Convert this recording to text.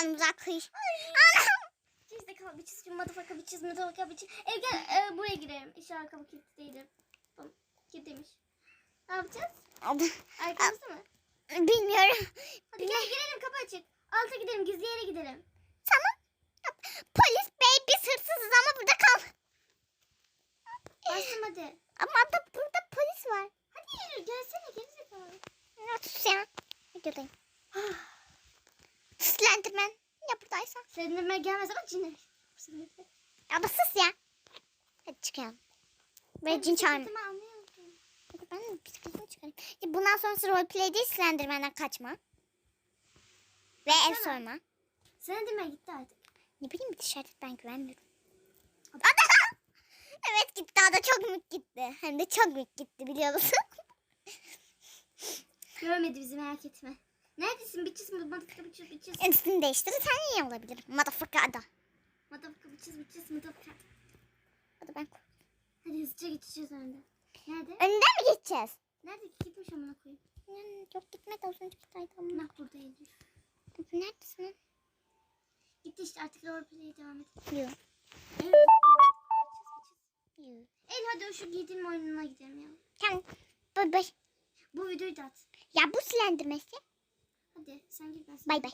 kış. Anam. Çizde kal bir çiz, motherfucker bir çiz, motherfucker bir çiz. Ev gel e, buraya girelim. İnşallah arkamı kilitliydi. Tamam. Kilitliymiş. Ne yapacağız? Arkamızda mı? Bilmiyorum. Hadi gel girelim kapı açık. Alta gidelim gizli yere gidelim. Tamam. Polis bey biz hırsızız ama burada kal. Bastım hadi. Ama da burada polis var. Hadi yürü gelsene gerizekalı. Sus ya. Videodayım. Slenderman. Ya buradaysan. Seninle gelmez ama cinler. Ya da sus ya. Hadi çıkalım. Ve cin çağırma. Ben bisikletimi çıkarayım. Ya bundan sonrası roleplay değil Slenderman'den kaçma. Ve Tamam. soyma. Slenderman gitti artık. Ne bileyim dışarıda ben güvenmiyorum. Ada! evet gitti ada çok mük gitti. Hem de çok mük gitti biliyor musun? Görmedi bizi merak etme. Neredesin? Bir çiz, motherfucker bir çiz, bir çiz. Üstünü değiştirirsen iyi olabilir. Motherfucker ada. Motherfucker bir çiz, bir çiz, motherfucker. Hadi ben Hadi hızlıca geçeceğiz önden. Nerede? Önden mi geçeceğiz? Nerede? Gitmiş amına koyayım. Hmm, Yok gitmedi az önce buradaydı ama. Bak burada Elif. Neredesin lan? Gitti işte artık roleplay'e devam et. Yok. Evet. El hadi şu giydiğim oyununa gidelim ya. Tamam. Bay bay. Bu videoyu da at. Ya bu silendirmesi. Hadi sen ben sana. Bay bay.